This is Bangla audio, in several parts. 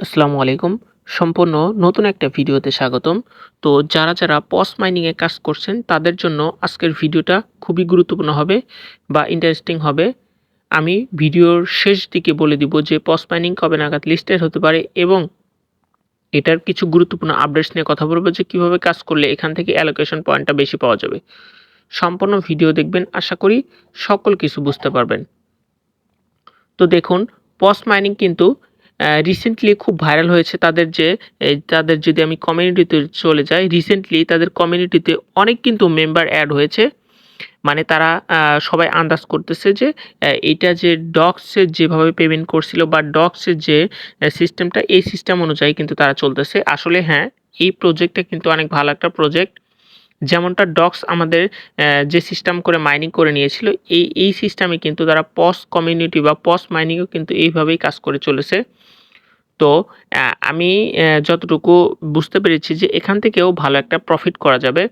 আসসালামু আলাইকুম। সম্পূর্ণ নতুন একটা ভিডিওতে স্বাগতম। তো যারা যারা পস মাইনিংয়ে কাজ করছেন, তাদের জন্য আজকের ভিডিওটা খুবই গুরুত্বপূর্ণ হবে বা ইন্টারেস্টিং হবে। আমি ভিডিওর শেষ দিকে বলে দিব যে পস মাইনিং কবে নাগাদ লিস্টেড হতে পারে এবং এটার কিছু গুরুত্বপূর্ণ আপডেটস নিয়ে কথা বলব যে কীভাবে কাজ করলে এখান থেকে অ্যালোকেশন পয়েন্টটা বেশি পাওয়া যাবে। সম্পূর্ণ ভিডিও দেখবেন, আশা করি সকল কিছু বুঝতে পারবেন। তো দেখুন, পস মাইনিং কিন্তু রিসেন্টলি খুব ভাইরাল হয়েছে তাদের যে তাদের যদি আমি কমিউনিটিতে চলে যাই রিসেন্টলি তাদের কমিউনিটিতে অনেক কিন্তু মেম্বার অ্যাড হয়েছে। মানে তারা সবাই আন্দাজ করতেছে যে এটা যে ডক্সের যেভাবে পেমেন্ট করছিল বা ডক্সের যে সিস্টেমটা এই সিস্টেম অনুযায়ী কিন্তু তারা চলতেছে। আসলে হ্যাঁ এই প্রজেক্টটা কিন্তু অনেক ভালো একটা প্রজেক্ট যেমনটা ডক্স আমাদের যে সিস্টেম করে মাইনিং করে নিয়েছিল, এই এই সিস্টেমে কিন্তু তারা পস কমিউনিটি বা পস মাইনিংও কিন্তু এইভাবেই কাজ করে চলেছে। তো আমি যতটুকু বুঝতে পেরেছি যে এখান থেকেও ভালো একটা প্রফিট করা যাবে।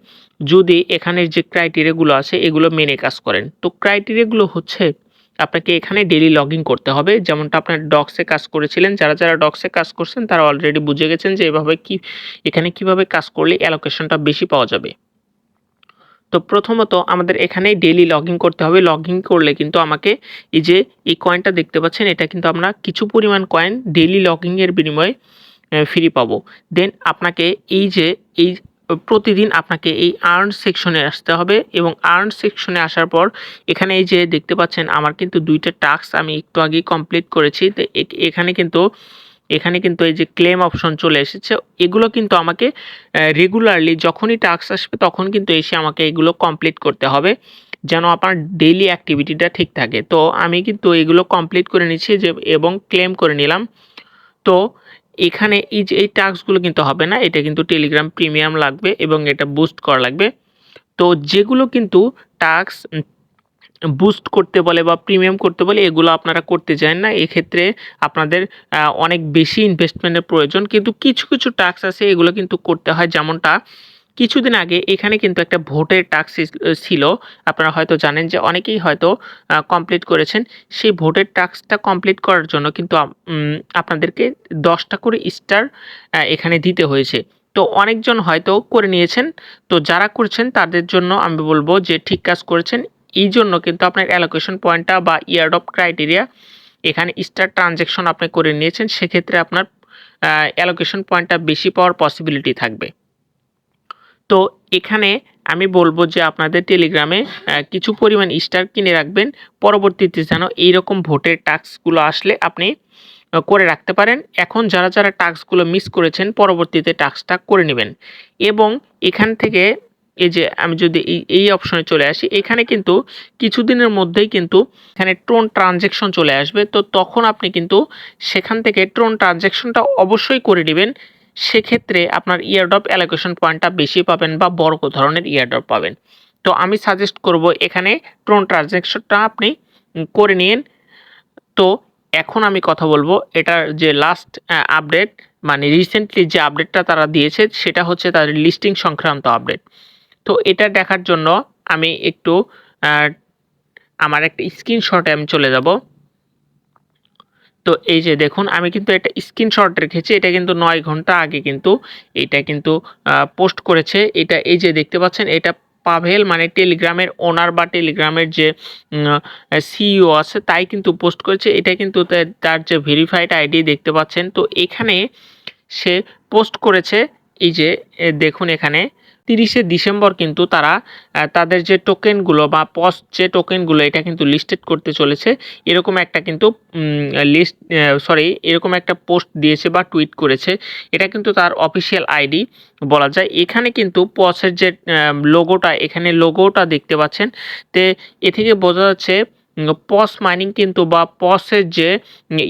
যদি এখানের যে ক্রাইটেরিয়াগুলো আছে, এগুলো মেনে কাজ করেন। তো ক্রাইটেরিয়াগুলো হচ্ছে, আপনাকে এখানে ডেলি লগইন করতে হবে। যেমনটা আপনার ডক্সে কাজ করেছিলেন, যারা যারা ডক্সে কাজ করছেন, তারা অলরেডি বুঝে গেছেন যে এভাবে কি, এখানে কীভাবে কাজ করলে অ্যালোকেশনটা বেশি পাওয়া যাবে। তো প্রথমত আমাদের এখানে ডেলি লগ করতে হবে। লগ করলে কিন্তু আমাকে এই যে, এই কয়েনটা দেখতে পাচ্ছেন, এটা কিন্তু আমরা কিছু পরিমাণ কয়েন ডেলি লগ বিনিময়ে ফ্রি পাবো। দেন আপনাকে এই যে, এই, প্রতিদিন আপনাকে এই আর্ন সেকশনে আসতে হবে এবং আর্ন সেকশনে আসার পর এখানে এই যে, দেখতে পাচ্ছেন, আমার কিন্তু দুইটা টাস্ক আমি একটু আগেই কমপ্লিট করেছি। এখানে কিন্তু এখানে কিন্তু এই যে ক্লেম অপশন চলে এসেছে, এগুলো কিন্তু আমাকে রেগুলারলি যখনই টাস্ক আসবে তখন কিন্তু এসে আমাকে এগুলো কমপ্লিট করতে হবে, যেন আপনার ডেইলি অ্যাক্টিভিটিটা ঠিক থাকে। তো আমি কিন্তু এগুলো কমপ্লিট করে নিচ্ছি যে, এবং ক্লেম করে নিলাম। তো এখানে এই যে, এই টাস্কগুলো কিন্তু হবে না, এটা কিন্তু টেলিগ্রাম প্রিমিয়াম লাগবে এবং এটা বুস্ট করা লাগবে। তো যেগুলো কিন্তু টাস্ক বুস্ট করতে বলে বা প্রিমিয়াম করতে বলে, এগুলো আপনারা করতে চান না। এক্ষেত্রে আপনাদের অনেক বেশি ইনভেস্টমেন্টের প্রয়োজন। কিন্তু কিছু কিছু টাস্ক আছে, এগুলো কিন্তু করতে হয়। যেমনটা কিছুদিন আগে এখানে কিন্তু একটা ভোটের টাস্ক ছিল আপনারা হয়তো জানেন যে অনেকেই হয়তো কমপ্লিট করেছেন। সেই ভোটের টাস্কটা কমপ্লিট করার জন্য কিন্তু আপনাদেরকে দশটা করে স্টার এখানে দিতে হয়েছে। তো অনেকজন হয়তো করে নিয়েছেন। তো যারা করছেন তাদের জন্য আমি বলব যে ঠিক কাজ করেছেন। এই জন্য কিন্তু আপনার অ্যালোকেশন পয়েন্টটা বা ইয়ার্ড অফ ক্রাইটেরিয়া এখানে স্টার ট্রানজ্যাকশন আপনি করে নিয়েছেন, সেক্ষেত্রে আপনার অ্যালোকেশন পয়েন্টটা বেশি পাওয়ার পসিবিলিটি থাকবে। তো এখানে আমি বলব যে আপনাদের টেলিগ্রামে কিছু পরিমাণ স্টার কিনে রাখবেন, পরবর্তীতে যেন এইরকম ভোটের টাস্কগুলো আসলে আপনি করে রাখতে পারেন। এখন যারা যারা টাস্কগুলো মিস করেছেন, পরবর্তীতে টাস্কটা করে নেবেন। এবং এখান থেকে এই যে আমি যদি এই এই অপশনে চলে আসি, এখানে কিন্তু কিছুদিনের মধ্যেই কিন্তু এখানে ট্রোন ট্রানজ্যাকশন চলে আসবে। তো তখন আপনি কিন্তু সেখান থেকে ট্রোন ট্রানজ্যাকশনটা অবশ্যই করে নেবেন। সেক্ষেত্রে আপনার ইয়ারড্রপ অ্যালোকেশন পয়েন্টটা বেশি পাবেন বা বড় ধরনের ইয়ারড্রপ পাবেন। তো আমি সাজেস্ট করব এখানে ট্রোন ট্রানজ্যাকশনটা আপনি করে নিন। তো এখন আমি কথা বলব, এটার যে লাস্ট আপডেট মানে রিসেন্টলি যে আপডেটটা তারা দিয়েছে, সেটা হচ্ছে তাদের লিস্টিং সংক্রান্ত আপডেট তো এটা দেখার জন্য আমি একটু আমার একটা স্ক্রিনশটে আমি চলে যাব। তো এই যে দেখুন, আমি কিন্তু একটা স্ক্রিনশট রেখেছি, এটা কিন্তু নয় ঘণ্টা আগে কিন্তু এটা কিন্তু পোস্ট করেছে। এটা এই যে দেখতে পাচ্ছেন, এটা পাভেল মানে টেলিগ্রামের ওনার বা টেলিগ্রামের যে সিইও আছে, তাই কিন্তু পোস্ট করেছে। এটা কিন্তু তার যে ভেরিফাইড আইডি দেখতে পাচ্ছেন। তো এখানে সে পোস্ট করেছে, এই যে দেখুন এখানে তিরিশে ডিসেম্বর কিন্তু তারা তাদের যে টোকেনগুলো বা পস্ট যে টোকেনগুলো এটা কিন্তু লিস্টেড করতে চলেছে। এরকম একটা কিন্তু লিস্ট সরি এরকম একটা পোস্ট দিয়েছে বা টুইট করেছে। এটা কিন্তু তার অফিসিয়াল আইডি বলা যায়। এখানে কিন্তু পসের যে লোগোটা এখানে লোগোটা দেখতে পাচ্ছেন। তে, এ থেকে বোঝা যাচ্ছে পস মাইনিং কিন্তু বা পসের যে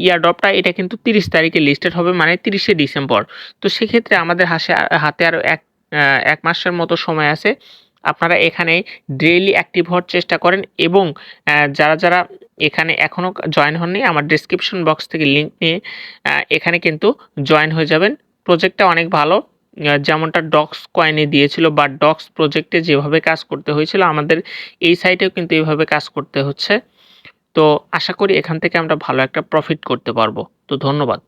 ইয়ারড্রপটা এটা কিন্তু তিরিশ তারিখে লিস্টেড হবে মানে তিরিশে ডিসেম্বর। তো সেক্ষেত্রে আমাদের হাসে, হাতে আরও এক এক মাসের মতো সময় আছে। আপনারা এখানে ডেইলি অ্যাক্টিভ হওয়ার চেষ্টা করেন এবং যারা যারা এখানে এখনও জয়েন হননি, আমার ডিসক্রিপশন বক্স থেকে লিঙ্ক নিয়ে এখানে কিন্তু জয়েন হয়ে যাবেন। প্রজেক্টটা অনেক ভালো। যেমনটা ডক্স কয়েনে দিয়েছিল বা ডক্স প্রজেক্টে যেভাবে কাজ করতে হয়েছিল, আমাদের এই সাইটেও কিন্তু এইভাবে কাজ করতে হচ্ছে। তো আশা করি এখান থেকে আমরা ভালো একটা প্রফিট করতে পারব। তো ধন্যবাদ।